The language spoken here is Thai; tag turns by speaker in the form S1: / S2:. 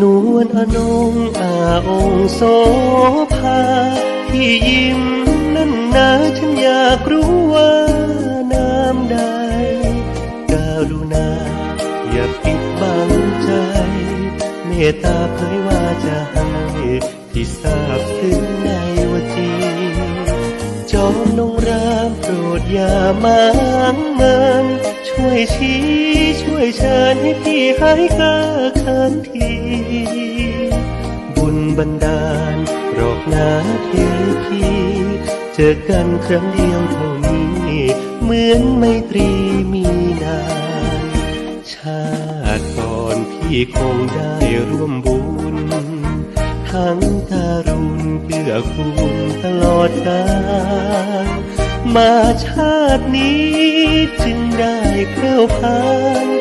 S1: นวลอนงอาองโสภาที่ยิ้มนั้นนาฉันอยากรู้ว่าน้ำใดกรุณาอย่าปิดบังใจ เมตตาเผยว่าจะให้ที่ทราบซึ้งในวจีจอมนงรามโปรดอย่ามาเมินช่วยชี้ช่วยเชิญให้พี่หายเก้าคันที บุญบันดาลรอกนาเทพีเจอกันครั้งเดียวเท่านี้ เหมือนไมตรีมีนานชาติก่อนพี่คงได้ร่วมบุญ ทั้งการุณเกื้อกูลตลอดกาล มาชาตินี้จึงได้แคล้วพาน